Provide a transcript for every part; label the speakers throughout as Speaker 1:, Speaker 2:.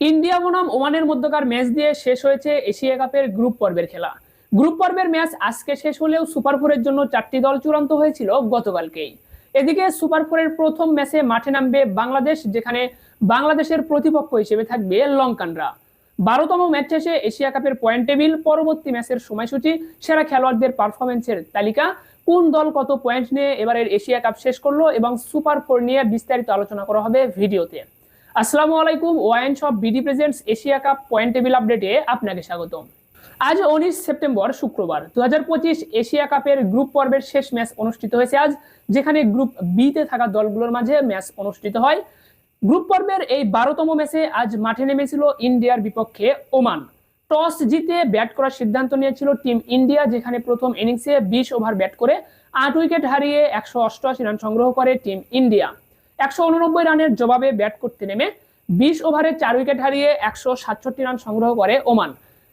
Speaker 1: India বনাম ওমানের মধ্যকার ম্যাচ দিয়ে শেষ হয়েছে এশিয়া কাপের গ্রুপ পর্বের খেলা। গ্রুপ পর্বের ম্যাচ আজকে শেষ হলেও সুপার ফোরের জন্য চারটি দল চূড়ান্ত হয়েছিল গতকালকেই। এদিকে সুপার ফোরের প্রথম ম্যাচে মাঠে নামবে বাংলাদেশ, যেখানে বাংলাদেশের প্রতিপক্ষ হিসেবে থাকবে লঙ্কানরা। বারোতম ম্যাচ শেষে এশিয়া কাপের পয়েন্ট টেবিল, পরবর্তী ম্যাচের সময়সূচি, সেরা খেলোয়াড়দের পারফরমেন্সের তালিকা, কোন দল কত পয়েন্ট নিয়ে এবারের এশিয়া কাপ শেষ করল এবং সুপার ফোর নিয়ে বিস্তারিত আলোচনা করা হবে ভিডিওতে। আসসালামু আলাইকুম, wine shop BD presents Asia Cup point table আপডেটে আপনাকে স্বাগতম। আজ উনিশ সেপ্টেম্বর, শুক্রবার দুহাজার পঁচিশ এশিয়া কাপের গ্রুপ পর্বের শেষ ম্যাচ অনুষ্ঠিত হয়েছে আজ, যেখানে গ্রুপ বিতে থাকা দলগুলোর মাঝে ম্যাচ অনুষ্ঠিত হয়। গ্রুপ পর্বের এই বারোতম ম্যাচে আজ মাঠে নেমেছিল ইন্ডিয়ার বিপক্ষে ওমান। টস জিতে ব্যাট করার সিদ্ধান্ত নিয়েছিল টিম ইন্ডিয়া, যেখানে প্রথম ইনিংসে বিশ ওভার ব্যাট করে আট উইকেট হারিয়ে একশো অষ্টআশি রান সংগ্রহ করে টিম ইন্ডিয়া। একশো উননব্বই রানের জবাবে ব্যাট করতে নেমে বিশ ওভারে চার উইকেট হারিয়ে একশো সাতষট্টি রান সংগ্রহ করে ওমান।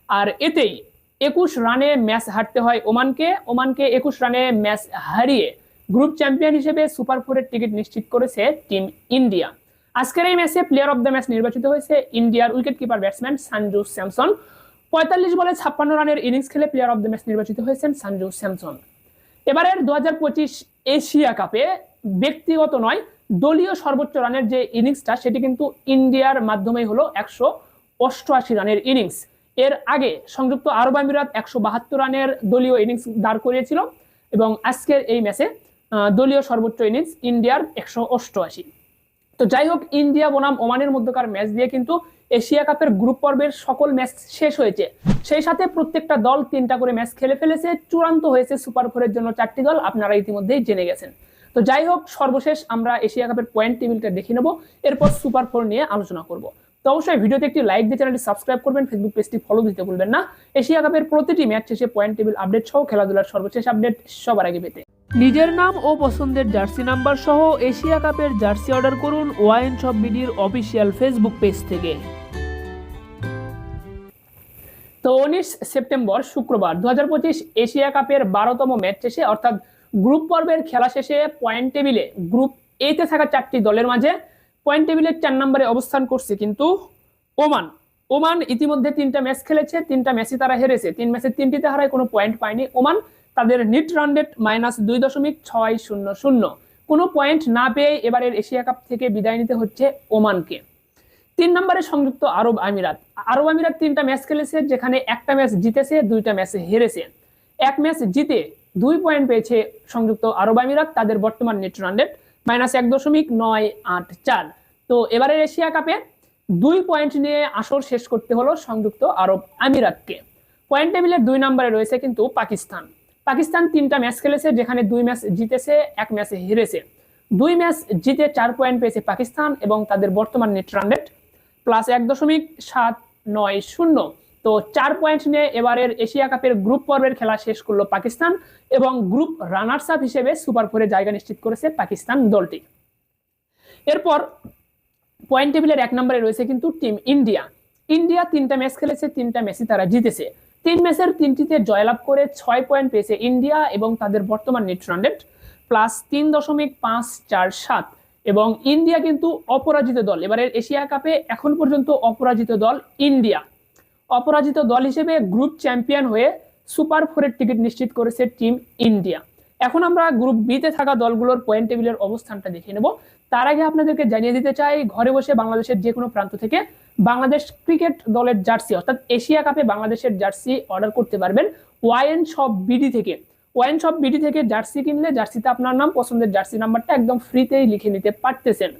Speaker 1: আর এতেই একুশ রানে ম্যাচ হারতে হয় ওমানকে। ওমানকে একুশ রানে ম্যাচ হারিয়ে গ্রুপ চ্যাম্পিয়ন হিসেবে সুপার ফোরের টিকিট নিশ্চিত করেছে টিম ইন্ডিয়া। আজকের এই ম্যাচে প্লেয়ার অফ দ্য ম্যাচ নির্বাচিত হয়েছে ইন্ডিয়ার wicket keeper batsman Sanju Samson. পঁয়তাল্লিশ বলে ছাপ্পান্ন রানের ইনিংস খেলে প্লেয়ার অফ দ্য ম্যাচ নির্বাচিত হয়েছেন সঞ্জু স্যামসন। এবারের দু হাজার পঁচিশ এশিয়া কাপে ব্যক্তিগত নয় দলীয় সর্বোচ্চ রানের যে ইনিংসটা, সেটি কিন্তু ইন্ডিয়ার মাধ্যমেই হলো একশো অষ্টআশি রানের ইনিংস। এর আগে সংযুক্ত আরব আমিরাত একশো বাহাত্তর রানের দলীয় ইনিংস দাঁড় করিয়েছিল এবং আজকের এই ম্যাচে দলীয় সর্বোচ্চ ইনিংস ইন্ডিয়ার একশো অষ্টআশি। তো যাই হোক, ইন্ডিয়া, বনাম, ওমানের মধ্যকার ম্যাচ দিয়ে কিন্তু এশিয়া কাপের গ্রুপ পর্বের সকল ম্যাচ শেষ হয়েছে। সেই সাথে প্রত্যেকটা দল তিনটা করে ম্যাচ খেলে ফেলেছে, চূড়ান্ত হয়েছে সুপার ফোরের জন্য চারটি দল, আপনারা ইতিমধ্যেই জেনে গেছেন। তো যাই হোক সর্বশেষ আমরা এশিয়া কাপের পয়েন্ট টেবিলটা দেখে নেব। এরপর সুপার ফোর নিয়ে আলোচনা করব। তো অবশ্যই ভিডিওতে একটি লাইক দিয়ে চ্যানেলটি সাবস্ক্রাইব করবেন ফেসবুক পেজটি ফলো দিতে ভুলবেন না। এশিয়া কাপের প্রতিটি ম্যাচ শেষে পয়েন্ট টেবিল আপডেট সহ খেলাধুলার সর্বশেষ আপডেট সবার আগে পেতে।
Speaker 2: নিজের নাম ও পছন্দের জার্সি নাম্বার সহ এশিয়া কাপের জার্সি অর্ডার করুন ওয়াইন শপ বিডির অফিসিয়াল ফেসবুক পেজ থেকে।
Speaker 1: তো উনিশ সেপ্টেম্বর শুক্রবার দু হাজার পঁচিশ এশিয়া কাপের বারোতম ম্যাচ শেষে অর্থাৎ গ্রুপ পর্বের খেলা শেষে পয়েন্ট টেবিলে গ্রুপ এতে থাকা চারটি দলের মাঝে পয়েন্ট টেবিলের চার নম্বরে অবস্থান করছে কিন্তু ওমান। ওমান ইতিমধ্যে তিনটা ম্যাচ খেলেছে, তিনটা ম্যাচে তারা হেরেছে। তিন ম্যাচে তিনটিতে হারায় কোনো পয়েন্ট পায়নি। ওমান তাদের নিট রান রেট মাইনাস দুই দশমিক ছয় শূন্য শূন্য। কোনো পয়েন্ট না পেয়ে এবারের এশিয়া কাপ থেকে বিদায় নিতে হচ্ছে ওমানকে। তিন নম্বরে সংযুক্ত আরব আমিরাত। আরব আমিরাত তিনটা ম্যাচ খেলেছে, যেখানে একটা ম্যাচ জিতেছে, দুইটা ম্যাচে হেরেছে। এক ম্যাচ জিতে দুই পয়েন্ট পেয়েছে সংযুক্ত আরব আমিরাত, তাদের বর্তমান নেট রান রেট মাইনাস এক দশমিক নয় আট চার। তো এবারের এশিয়া কাপে দুই পয়েন্ট নিয়ে আসর শেষ করতে হলো সংযুক্ত আরব আমিরাতকে। পয়েন্ট টেবিলের দুই নম্বরে রয়েছে কিন্তু পাকিস্তান। পাকিস্তান তিনটা ম্যাচ খেলেছে, যেখানে দুই ম্যাচ জিতেছে, এক ম্যাচে হেরেছে। দুই ম্যাচ জিতে চার পয়েন্ট পেয়েছে পাকিস্তান এবং তাদের বর্তমান নেট রান রেট প্লাস এক দশমিক সাত নয় শূন্য। তো চার পয়েন্ট নিয়ে এবারের এশিয়া কাপের গ্রুপ পর্বের খেলা শেষ করল পাকিস্তান এবং গ্রুপ রানার্স আপ হিসেবে সুপার ফোরে জায়গা নিশ্চিত করেছে পাকিস্তান দলটি। এরপর পয়েন্ট টেবিলের এক নম্বরে রয়েছে কিন্তু টিম ইন্ডিয়া ইন্ডিয়া তিনটা ম্যাচ খেলেছে, তিনটা ম্যাচই তারা জিতেছে। তিন ম্যাচের তিনটিতে জয়লাভ করে ছয় পয়েন্ট পেয়েছে ইন্ডিয়া এবং তাদের বর্তমান নেট রান রেট প্লাস তিন দশমিক পাঁচ চার সাত। এবং ইন্ডিয়া কিন্তু অপরাজিত দল। এবারের এশিয়া কাপে এখন পর্যন্ত অপরাজিত দল ইন্ডিয়া অপরাজিত দল হিসেবে গ্রুপ চ্যাম্পিয়ন হয়ে সুপার ফোরের টিকিট নিশ্চিত করেছে টিম ইন্ডিয়া এখন আমরা গ্রুপ বিতে থাকা দলগুলোর পয়েন্ট টেবিলের অবস্থানটা দেখে নেব। তার আগে আপনাদেরকে জানিয়ে দিতে চাই, ঘরে বসে বাংলাদেশের যে কোনো প্রান্ত থেকে বাংলাদেশ ক্রিকেট দলের জার্সি অর্থাৎ এশিয়া কাপে বাংলাদেশের জার্সি অর্ডার করতে পারবেন ওয়াইন শপ বিডি থেকে। ওয়াইন শপ বিডি থেকে জার্সি কিনলে জার্সিতে আপনার নাম, পছন্দের জার্সি নাম্বারটা একদম ফ্রিতেই লিখে নিতে পারতেছেন।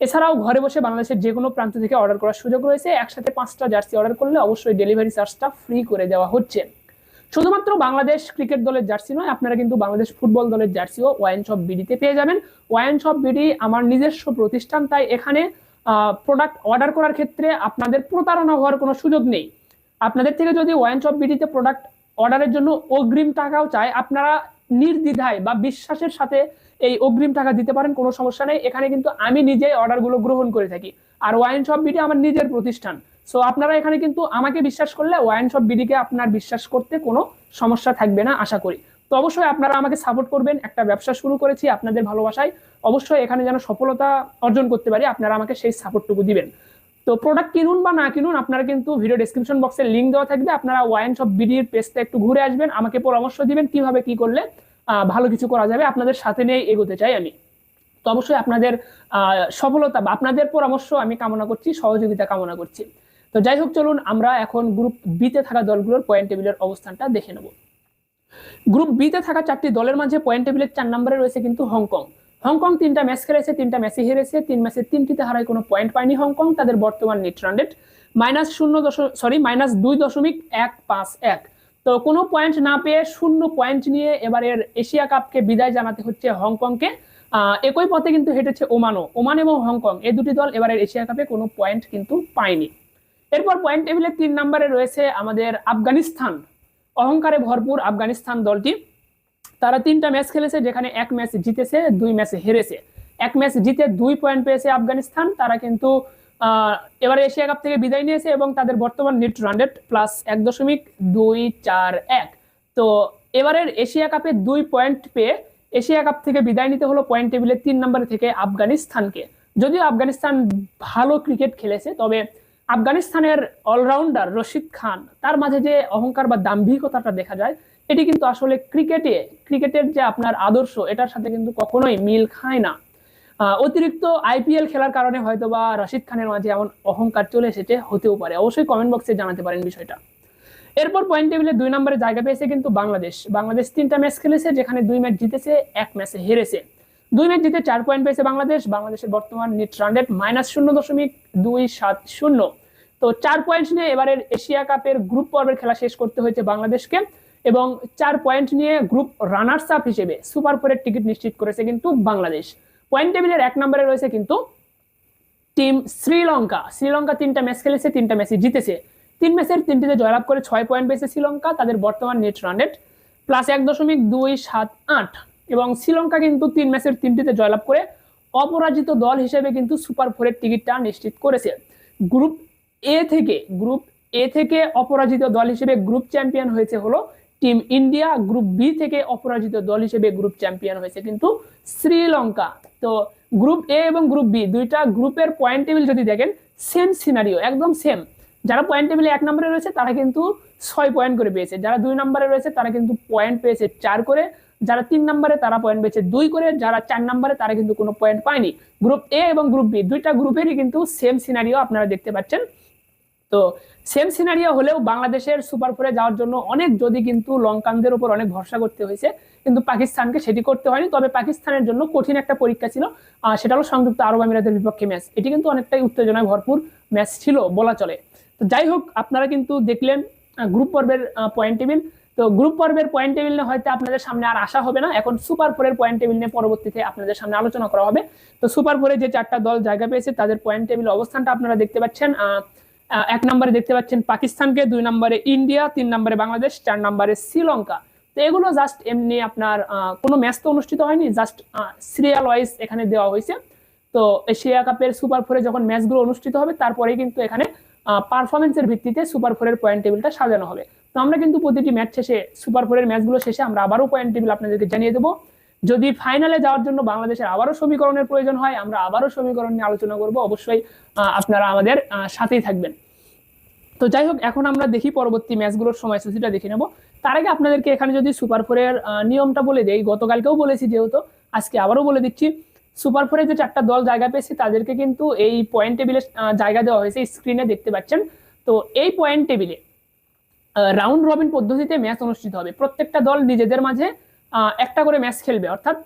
Speaker 1: এছাড়াও ঘরে বসে বাংলাদেশের যে কোনো প্রান্ত থেকে অর্ডার করার সুযোগ রয়েছে। একসাথে পাঁচটা জার্সি অর্ডার করলে অবশ্যই ডেলিভারি চার্জটা ফ্রি করে দেওয়া হচ্ছে। শুধুমাত্র বাংলাদেশ ক্রিকেট দলের জার্সি নয়, আপনারা কিন্তু বাংলাদেশ ফুটবল দলের জার্সিও ওয়াইন শপ বিডিতে পেয়ে যাবেন। ওয়াইন শপ বিডি আমার নিজস্ব প্রতিষ্ঠান, তাই এখানে প্রোডাক্ট অর্ডার করার ক্ষেত্রে আপনাদের প্রতারণা হওয়ার কোনো সুযোগ নেই। আপনাদের থেকে যদি ওয়াইন শপ বিডিতে প্রোডাক্ট অর্ডারের জন্য অগ্রিম টাকাও চায়, আপনারা নির্দ্বিধায় বা বিশ্বাসের সাথে এই অগ্রিম টাকা দিতে পারেন, কোনো সমস্যা নেই। এখানে কিন্তু আমি নিজেই অর্ডারগুলো গ্রহণ করে থাকি। আর ওয়াইন শপ বিডি আমার নিজের প্রতিষ্ঠান। সো আপনারা এখানে কিন্তু আমাকে বিশ্বাস করলে ওয়াইন শপ বিডিকে আপনার বিশ্বাস করতে কোনো সমস্যা থাকবে না, আশা করি। তো অবশ্যই আপনারা আমাকে সাপোর্ট করবেন। একটা ব্যবসা শুরু করেছি আপনাদের ভালোবাসায়। অবশ্যই এখানে যেন সফলতা অর্জন করতে পারি, আপনারা আমাকে সেই সাপোর্টটুকু দিবেন। তো প্রোডাক্ট কিনুন বা না কিনুন, আপনারা কিন্তু ভিডিও ডেসক্রিপশন বক্সে লিঙ্ক দেওয়া থাকবে। আপনারা ওয়াইন সব বিডির পেজটা একটু ঘুরে আসবেন, আমাকে পরামর্শ দিবেন কীভাবে কি করলে ভালো কিছু করা যাবে। আপনাদের সাথে নিয়ে এগোতে চাই আমি। তো অবশ্যই আপনাদের সফলতা বা আপনাদের পরামর্শ আমি কামনা করছি, সহযোগিতা কামনা করছি। তো যাই হোক, চলুন আমরা এখন গ্রুপ বিতে থাকা দলগুলোর পয়েন্ট টেবিলের অবস্থানটা দেখে নেব। গ্রুপ বিতে থাকা চারটি দলের মাঝে পয়েন্ট টেবিলের চার নম্বরে রয়েছে কিন্তু হংকং হংকং তিনটা ম্যাচ খেলেছে, তিনটা ম্যাচে হেরেছে, তিন ম্যাচে তিনটিতে হারায় কোনো পয়েন্ট পায়নি হংকং তাদের বর্তমান নেট রানরেট মাইনাস শূন্য দশমিক সরি মাইনাস দুই দশমিক এক পাঁচ এক। তো কোনো পয়েন্ট না পেয়ে শূন্য পয়েন্ট নিয়ে এবারের এশিয়া কাপকে বিদায় জানাতে হচ্ছে হংকংকে একই পথে কিন্তু হেঁটেছে ওমানও। ওমান এবং হংকং এই দুটি দল এবারের এশিয়া কাপে কোনো পয়েন্ট কিন্তু পায়নি। এরপর পয়েন্ট টেবিলের তিন নম্বরে রয়েছে আমাদের আফগানিস্তান। অহংকারে ভরপুর আফগানিস্তান দলটি। তারা তিনটা ম্যাচ খেলেছে, যেখানে এক ম্যাচ জিতেছে, দুই ম্যাচ হেরেছে। এক ম্যাচ জিতে দুই পয়েন্ট পেয়েছে আফগানিস্তান। তারা কিন্তু এবারে এশিয়া কাপ থেকে বিদায় নিয়েছে এবং তাদের বর্তমান নেট রানরেট প্লাস এক দশমিক দুই চার এক। তো এবারের এশিয়া কাপে দুই পয়েন্ট পেয়ে এশিয়া কাপ থেকে বিদায় নিতে হলো পয়েন্ট টেবিলের তিন নম্বরে থেকে আফগানিস্তানকে। যদিও আফগানিস্তান ভালো ক্রিকেট খেলেছে, তবে আফগানিস্তানের অলরাউন্ডার রশিদ খান, তার মাঝে যে অহংকার বা দাম্ভিকতাটা দেখা যায়, এটি কিন্তু আসলে ক্রিকেটে, ক্রিকেটের যে আপনার আদর্শ, এটার সাথে কিন্তু কখনোই মিল খায় না। অতিরিক্ত আইপিএল খেলার কারণে হয়তো বা রশিদ খানের মাঝে এমন অহংকার চলে এসেছে, হতেও পারে। অবশ্যই কমেন্ট বক্সে জানাতে পারেন বিষয়টা। এরপর পয়েন্ট টেবিলে দুই নম্বরে জায়গা পেয়েছে কিন্তু বাংলাদেশ। বাংলাদেশ তিনটা ম্যাচ খেলেছে, যেখানে দুই ম্যাচ জিতেছে, এক ম্যাচে হেরেছে। দুই ম্যাচ জিতে চার পয়েন্ট পেয়েছে বাংলাদেশ। বাংলাদেশের বর্তমান নেট রানরেট মাইনাস শূন্য দশমিক দুই সাত শূন্য। তো চার পয়েন্ট নিয়ে এবারের এশিয়া কাপের গ্রুপ পর্বের খেলা শেষ করতে হয়েছে বাংলাদেশকে এবং চার পয়েন্ট নিয়ে গ্রুপ রানার্স আপ হিসেবে সুপার ফোরের টিকিট নিশ্চিত করেছে কিন্তু বাংলাদেশ। পয়েন্ট টেবিলের এক নম্বরে রয়েছে কিন্তু টিম শ্রীলঙ্কা শ্রীলঙ্কা তিনটা ম্যাচ খেলেছে, তিনটা ম্যাচে জিতেছে। তিন ম্যাচের তিনটিতে জয়লাভ করে ছয় পয়েন্ট পেয়েছে শ্রীলঙ্কা তাদের বর্তমান নেট রানরেট প্লাস এক দশমিক দুই সাত আট। এবং শ্রীলঙ্কা কিন্তু তিন ম্যাচের তিনটিতে জয়লাভ করে অপরাজিত দল হিসেবে কিন্তু সুপার ফোরের টিকিটটা নিশ্চিত করেছে। গ্রুপ এ থেকে গ্রুপ এ থেকে অপরাজিত দল হিসেবে গ্রুপ চ্যাম্পিয়ন হয়েছে হলো টিম ইন্ডিয়া গ্রুপ বি থেকে অপরাজিত দল হিসেবে গ্রুপ চ্যাম্পিয়ন হয়েছে কিন্তু শ্রীলঙ্কা। তো গ্রুপ এ এবং গ্রুপ বি দুইটা গ্রুপের পয়েন্ট টেবিল যদি দেখেন সেম সিনারিও একদম সেম যারা পয়েন্ট টেবিলে এক নম্বরে রয়েছে, তারা কিন্তু ছয় পয়েন্ট করে পেয়েছে। যারা দুই নম্বরে রয়েছে, তারা কিন্তু পয়েন্ট পেয়েছে চার করে। যারা তিন নম্বরে, তারা পয়েন্ট পেয়েছে দুই করে, যারা চার নম্বরে, তারা কিন্তু কোনো পয়েন্ট পায়নি। গ্রুপ এ এবং গ্রুপ বি দুইটা গ্রুপেরই কিন্তু সেম সিনারিও আপনারা দেখতে পাচ্ছেন। তো সেম সিনারিও হলেও বাংলাদেশের সুপার ফোরে যাওয়ার জন্য অনেক যদি কিন্তু লঙ্কানদের উপর অনেক ভরসা করতে হয়েছে, কিন্তু পাকিস্তানকে সেটি করতে হয়নি। তবে পাকিস্তানের জন্য কঠিন একটা পরীক্ষা ছিল সেটা হলো সংযুক্ত আরব আমিরাতের বিপক্ষে ম্যাচ এটি কিন্তু অনেকটাই উত্তেজনায় ভরপুর ম্যাচ ছিল বলা চলে। তো যাই হোক, আপনারা কিন্তু দেখলেন গ্রুপ পর্বের পয়েন্ট টেবিল তো গ্রুপ পর্বের পয়েন্ট টেবিল নিয়ে হয়তো আপনাদের সামনে আর আসা হবে না। এখন সুপার ফোরের পয়েন্ট টেবিল নিয়ে পরবর্তীতে আপনাদের সামনে আলোচনা করা হবে। তো সুপার ফোরে যে চারটা দল জায়গা পেয়েছে, তাদের পয়েন্ট টেবিল অবস্থানটা আপনারা দেখতে পাচ্ছেন। এক নম্বরে দেখতে পাচ্ছেন পাকিস্তানকে, দুই নম্বরে ইন্ডিয়া, তিন নম্বরে বাংলাদেশ, চার নম্বরে শ্রীলঙ্কা। তো এগুলো জাস্ট এমনি আপনার কোনো ম্যাচ তো অনুষ্ঠিত হয়নি জাস্ট সিরিয়াল ওয়াইজ এখানে দেওয়া হয়েছে। তো এশিয়া কাপের সুপার ফোরে যখন ম্যাচগুলো অনুষ্ঠিত হবে তারপরে কিন্তু এখানে পারফরমেন্সের ভিত্তিতে সুপার ফোরের পয়েন্ট টেবিলটা সাজানো হবে। তো আমরা কিন্তু প্রতিটি ম্যাচ শেষে সুপার ফোরের ম্যাচগুলো শেষে আমরা আবারও পয়েন্ট টেবিল আপনাদেরকে জানিয়ে দেবো। যদি ফাইনালে যাওয়ার জন্য বাংলাদেশের আবারও সমীকরণের প্রয়োজন হয়, আমরা আবারও সমীকরণ নিয়ে আলোচনা করব। অবশ্যই আপনারা আমাদের সাথেই থাকবেন। তো যাই হোক, এখন আমরা দেখি পরবর্তী ম্যাচগুলোর সময়সূচিটা দেখে নেব। তার আগে আপনাদেরকে এখানে যদি সুপার ফোরের নিয়মটা বলে দেই, গতকালকেও বলেছি যেহেতু, আজকে আবারও বলে দিচ্ছি। সুপার ফোরে যে চারটা দল জায়গা পেয়েছে, তাদেরকে কিন্তু এই পয়েন্ট টেবিলে জায়গা দেওয়া হয়েছে স্ক্রিনে দেখতে পাচ্ছেন। তো এই পয়েন্ট টেবিলে রাউন্ড রবিন পদ্ধতিতে ম্যাচ অনুষ্ঠিত হবে। প্রত্যেকটা দল নিজেদের মাঝে একটা করে ম্যাচ খেলবে। অর্থাৎ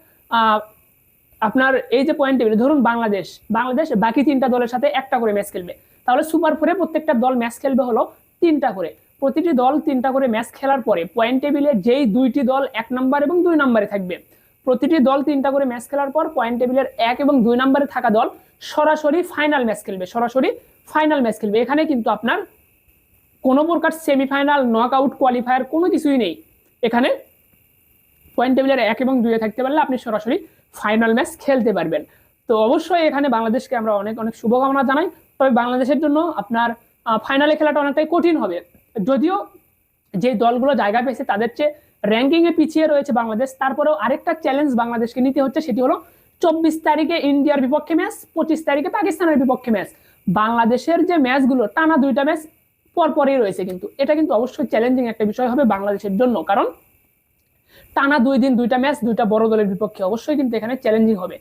Speaker 1: আপনার এই যে পয়েন্ট টেবিল ধরুন বাংলাদেশ বাংলাদেশ বাকি তিনটা দলের সাথে একটা করে ম্যাচ খেলবে। তাহলে সুপার ফোরে প্রত্যেকটা দল ম্যাচ খেলবে হলো তিনটা করে। প্রতিটি দল তিনটা করে ম্যাচ খেলার পরে পয়েন্ট টেবিলে যেই দুইটি দল এক নম্বর এবং দুই নম্বরে থাকবে। প্রতিটি দল তিনটা করে ম্যাচ খেলার পর পয়েন্ট টেবিলের এক এবং দুই নম্বরে থাকা দল সরাসরি ফাইনাল ম্যাচ খেলবে, সরাসরি ফাইনাল ম্যাচ খেলবে। এখানে কিন্তু আপনার কোনো প্রকার সেমিফাইনাল নক আউট কোয়ালিফায়ার কোনো কিছুই নেই। এখানে পয়েন্ট টেবিলের এক এবং দুইয়ে থাকতে পারলে আপনি সরাসরি ফাইনাল ম্যাচ খেলতে পারবেন। তো অবশ্যই এখানে বাংলাদেশকে আমরা অনেক অনেক শুভকামনা জানাই। তবে বাংলাদেশের জন্য আপনার ফাইনালে খেলাটা অনেকটাই কঠিন হবে। যদিও যে দলগুলো জায়গা পেয়েছে তাদের চেয়ে র্যাঙ্কিংয়ে পিছিয়ে রয়েছে বাংলাদেশ, তারপরেও আরেকটা চ্যালেঞ্জ বাংলাদেশকে নিতে হচ্ছে, সেটি হলো চব্বিশ তারিখে ইন্ডিয়ার বিপক্ষে ম্যাচ পঁচিশ তারিখে পাকিস্তানের বিপক্ষে ম্যাচ বাংলাদেশের যে ম্যাচগুলো টানা দুইটা ম্যাচ পরপরই রয়েছে কিন্তু। এটা কিন্তু অবশ্যই চ্যালেঞ্জিং একটা বিষয় হবে বাংলাদেশের জন্য, কারণ টানা দুই দিন দুইটা ম্যাচ দুইটা বড় দলের বিপক্ষে অবশ্যই কিন্তু এখানে চ্যালেঞ্জিং হবে।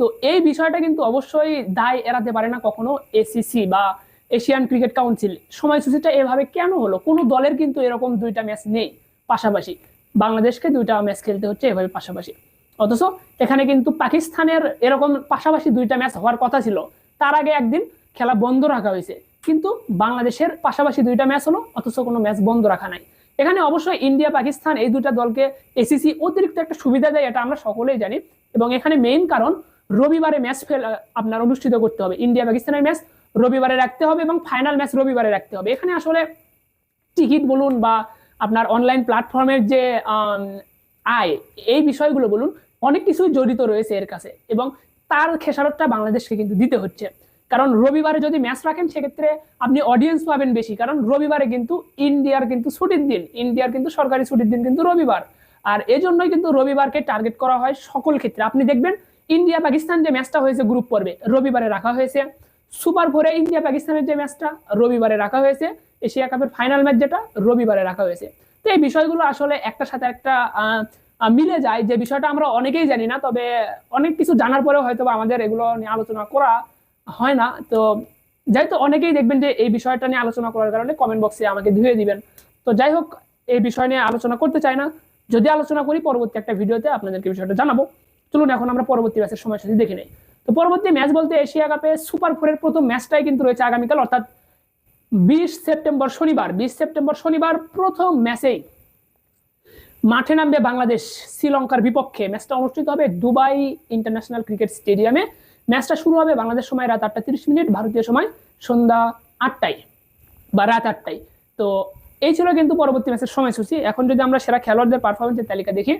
Speaker 1: তো এই বিষয়টা কিন্তু অবশ্যই দায় এড়াতে পারে না কখনো এসিসি বা এশিয়ান ক্রিকেট কাউন্সিল সময়সূচিটা এভাবে কেন হলো? কোনো দলের কিন্তু এরকম দুইটা ম্যাচ নেই পাশাপাশি। বাংলাদেশকে দুইটা ম্যাচ খেলতে হচ্ছে এভাবে পাশাপাশি। অথচ এখানে কিন্তু পাকিস্তানের এরকম পাশাপাশি দুইটা ম্যাচ হওয়ার কথা ছিল। তার আগে একদিন খেলা বন্ধ রাখা হয়েছে। কিন্তু বাংলাদেশের পাশাপাশি দুইটা ম্যাচ হলো, অথচ কোনো ম্যাচ বন্ধ রাখা নাই। এখানে অবশ্যই ইন্ডিয়া, পাকিস্তান এই দুইটা দলকে এসিসি অতিরিক্ত একটা সুবিধা দেয়, এটা আমরা সকলেই জানি। এবং এখানে মেইন কারণ, রবিবারে ম্যাচ ফেল আপনার অনুষ্ঠিত করতে হবে। ইন্ডিয়া, পাকিস্তানের ম্যাচ রবিবারে রাখতে হবে এবং ফাইনাল ম্যাচ রবিবারে রাখতে হবে। এখানে আসলে টিকিট বলুন বা আপনার অনলাইন প্ল্যাটফর্মের যে আয়, এই বিষয়গুলো বলুন, অনেক কিছুই জড়িত রয়েছে এর কাছে। এবং তার খেসারতটা বাংলাদেশকে কিন্তু দিতে হচ্ছে। কারণ রবিবারে যদি ম্যাচ রাখেন, সেক্ষেত্রে আপনি অডিয়েন্স পাবেন বেশি। কারণ রবিবারে কিন্তু ইন্ডিয়ার কিন্তু ছুটির দিন, ইন্ডিয়ার কিন্তু সরকারি ছুটির দিন কিন্তু রবিবার। আর এজন্যই কিন্তু রবিবারকে টার্গেট করা হয় সকল ক্ষেত্রে। আপনি দেখবেন ইন্ডিয়া পাকিস্তান যে ম্যাচটা হয়েছে গ্রুপ পর্বে, রবিবারে রাখা হয়েছে। সুপার ফোরে ইন্ডিয়া পাকিস্তানের যে ম্যাচটা রবিবারে রাখা হয়েছে। এশিয়া কাপের ফাইনাল ম্যাচ যেটা, রবিবারে রাখা হয়েছে। তো এই বিষয়গুলো আসলে একটার সাথে একটা মিলে যায়। যে বিষয়টা আমরা অনেকেই জানি না, তবে অনেক কিছু জানার পরেও হয়তো আমাদের এগুলো নিয়ে আলোচনা করা হয় না। তো যাই তো, অনেকেই দেখবেন যে এই বিষয়টা নিয়ে আলোচনা করার কারণে কমেন্ট বক্সে আমাকে ধুয়ে দিবেন। তো যাই হোক, এই বিষয় নিয়ে আলোচনা করতে চাই না। যদি আলোচনা করি, পরবর্তী একটা ভিডিওতে আপনাদেরকে বিষয়টা জানাব। চলুন, এখন আমরা পরবর্তী ম্যাচের সময় সাথে দেখে নেই। তো পরবর্তী ম্যাচ বলতে এশিয়া কাপে সুপার ফোরের প্রথম ম্যাচটাই কিন্তু রয়েছে আগামীকাল, অর্থাৎ বিশ সেপ্টেম্বর শনিবার। বিশ সেপ্টেম্বর শনিবার প্রথম ম্যাচেই মাঠে নামবে বাংলাদেশ শ্রীলঙ্কার বিপক্ষে। ম্যাচটা অনুষ্ঠিত হবে দুবাই ইন্টারন্যাশনাল ক্রিকেট স্টেডিয়ামে। ম্যাচটা শুরু হবে বাংলাদেশ সময় রাত আটটা তিরিশ মিনিট, ভারতীয় সময় সন্ধ্যা আটটায় বা রাত আটটায়। তো এই ছিল কিন্তু পরবর্তী ম্যাচের সময়সূচি। এখন যদি আমরা সেরা খেলোয়াড়দের পারফরমেন্সের তালিকা দেখি,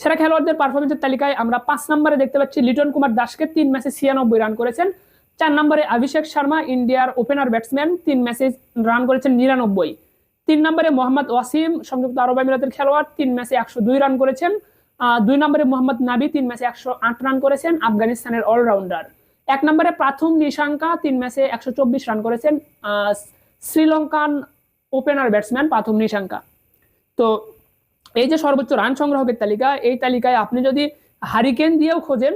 Speaker 1: সেরা খেলোয়াড়দের পারফরমেন্সের তালিকায় আমরা পাঁচ নম্বরে দেখতে পাচ্ছি লিটন কুমার দাসকে তিন ম্যাচে ছিয়ানব্বই রান করেছেন। চার নম্বরে অভিষেক শর্মা, ইন্ডিয়ার ওপেনার ব্যাটসম্যান তিন ম্যাচে রান করেছেন নিরানব্বই। তিন নম্বরে মোহাম্মদ ওয়াসিম, সংযুক্ত আরব আমিরাতের খেলোয়াড়, তিন ম্যাচে একশো দুই রান করেছেন। দুই নম্বরে মোহাম্মদ নাবি, তিন ম্যাচে একশো আট রান করেছেন, আফগানিস্তানের অলরাউন্ডার। এক নম্বরে প্রাথম নিশাঙ্কা, তিন ম্যাচে একশো চব্বিশ রান করেছেন শ্রীলঙ্কান ওপেনার ব্যাটসম্যান প্রাথম নিশাঙ্কা। তো এই যে সর্বোচ্চ রান সংগ্রাহকের তালিকা, এই তালিকায় আপনি যদি হারিকেন দিয়েও খোঁজেন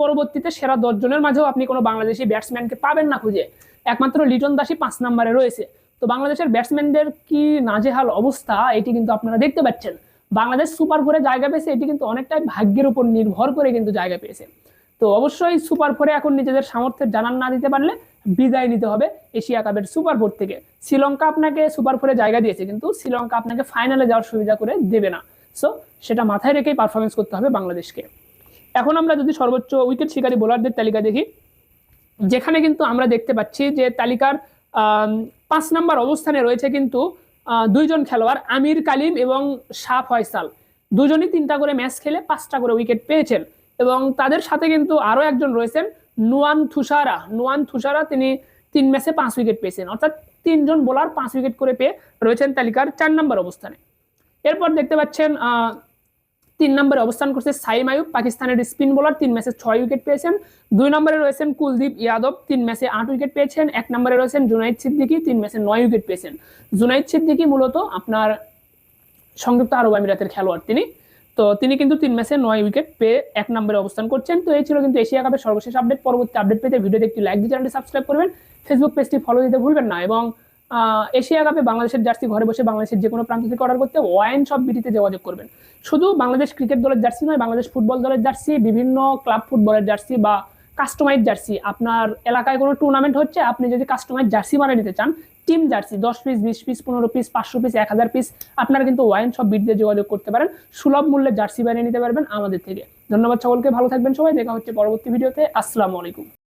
Speaker 1: পরবর্তীতে সেরা দশ জনের মাঝেও আপনি কোনো বাংলাদেশি ব্যাটসম্যানকে পাবেন না খুঁজে। একমাত্র লিটন দাসই পাঁচ নম্বরে রয়েছে। তো বাংলাদেশের ব্যাটসম্যানদের কি নাজেহাল অবস্থা, এটি কিন্তু আপনারা দেখতে পাচ্ছেন। বাংলাদেশ সুপার ফোরে জায়গা পেয়েছে, এটি কিন্তু অনেকটাই ভাগ্যের উপর নির্ভর করে কিন্তু জায়গা পেয়েছে। তো অবশ্যই সুপার ফোরে এখন নিজেদের সামর্থ্যের জানান না দিতে পারলে বিদায় নিতে হবে এশিয়া কাপের সুপার ফোর থেকে। শ্রীলঙ্কা আপনাকে সুপার ফোরে জায়গা দিয়েছে, কিন্তু শ্রীলঙ্কা আপনাকে ফাইনালে যাওয়ার সুবিধা করে দেবে না। সো সেটা মাথায় রেখেই পারফরমেন্স করতে হবে বাংলাদেশকে। এখন আমরা যদি সর্বোচ্চ উইকেট শিকারী বোলারদের তালিকা দেখি, যেখানে কিন্তু আমরা দেখতে পাচ্ছি যে তালিকার পাঁচ নাম্বার অবস্থানে রয়েছে কিন্তু দুইজন খেলোয়াড়, আমির কালিম এবং শাহ ফয়সাল। দুজনই তিনটা করে ম্যাচ খেলে পাঁচটা করে উইকেট পেয়েছেন এবং তাদের সাথে কিন্তু আরও একজন রয়েছেন নুয়ান থুসারা। নুয়ান থুসারা তিনি তিন ম্যাচে পাঁচ উইকেট পেয়েছেন। অর্থাৎ তিনজন বোলার পাঁচ উইকেট করে পেয়ে রয়েছেন তালিকার চার নম্বর অবস্থানে। এরপর দেখতে পাচ্ছেন তিন নম্বরে অবস্থান করছে সাইম আয়ুব পাকিস্তানের স্পিন বোলার, তিন ম্যাচে ছয় উইকেট পেয়েছেন। দুই নম্বরে রয়েছেন কুলদীপ ইয়াদব, তিন ম্যাচে আট উইকেট পেয়েছেন। এক নম্বরে রয়েছেন জুনাইদ সিদ্দিকি, তিন ম্যাচে নয় উইকেট পেয়েছেন। জুনাইদ সিদ্দিকি মূলত আপনার সংযুক্ত আরব আমিরাতের খেলোয়াড় তিনি। তো তিনি কিন্তু তিন ম্যাচে নয় উইকেট পেয়ে এক নম্বরে অবস্থান করছেন। তো এই ছিল কিন্তু এশিয়া কাপের সর্বশেষ আপডেট। পরবর্তী আপডেট পেতে ভিডিওতে একটি লাইক দিয়ে চ্যানেলটি সাবস্ক্রাইব করবেন। ফেসবুক পেজটি ফলো দিতে ভুলবেন না এবং এশিয়া কাপে বাংলাদেশের জার্সি ঘরে বসে বাংলাদেশের যে কোনো প্রান্ত থেকে অর্ডার করতে ওয়াইন সব বিটিতে যোগাযোগ করবেন। শুধু বাংলাদেশ ক্রিকেট দলের জার্সি নয়, বাংলাদেশ ফুটবল দলের জার্সি, বিভিন্ন ক্লাব ফুটবলের জার্সি বা কাস্টমাইজ জার্সি। আপনার এলাকায় কোনো টুর্নামেন্ট হচ্ছে, আপনি যদি কাস্টমাইজ জার্সি বানিয়ে নিতে চান টিম জার্সি, দশ পিস বিশ পিস পনেরো পিস পাঁচশো পিস এক হাজার পিস আপনারা কিন্তু ওয়াইন সব বিট দিয়ে যোগাযোগ করতে পারেন। সুলভ মূল্যে জার্সি বানিয়ে নিতে পারবেন আমাদের থেকে। ধন্যবাদ সকলকে, ভালো থাকবেন সবাই, দেখা হচ্ছে পরবর্তী ভিডিওতে। আসসালামু আলাইকুম।